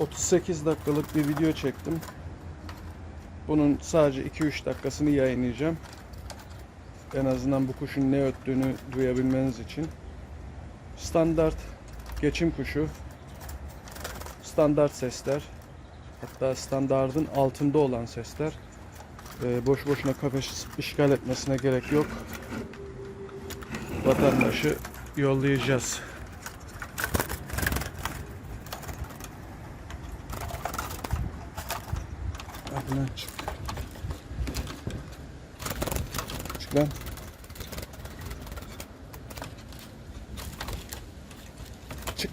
48 dakikalık bir video çektim. Bunun sadece 2-3 dakikasını yayınlayacağım. En azından bu kuşun ne öttüğünü duyabilmeniz için. Standart geçim kuşu. Standart sesler. Hatta standardın altında olan sesler. Ee, boş boşuna kafes işgal etmesine gerek yok. Vatandaşı yollayacağız. Hadi lan çık. Çık lan. Çık.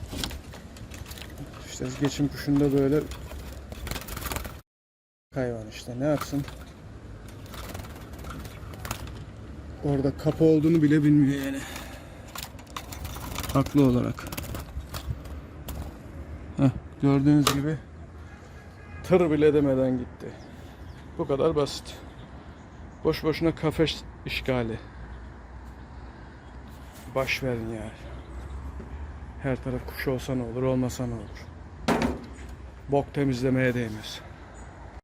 İşte geçim kuşunda böyle hayvan işte ne yapsın? Orada kapı olduğunu bile bilmiyor yani. Haklı olarak. Heh, gördüğünüz gibi tır bile demeden gitti. Bu kadar basit. Boş boşuna kafes işgali. Baş verin ya. Her taraf kuş olsa ne olur, olmasa ne olur. Bok temizlemeye değmez.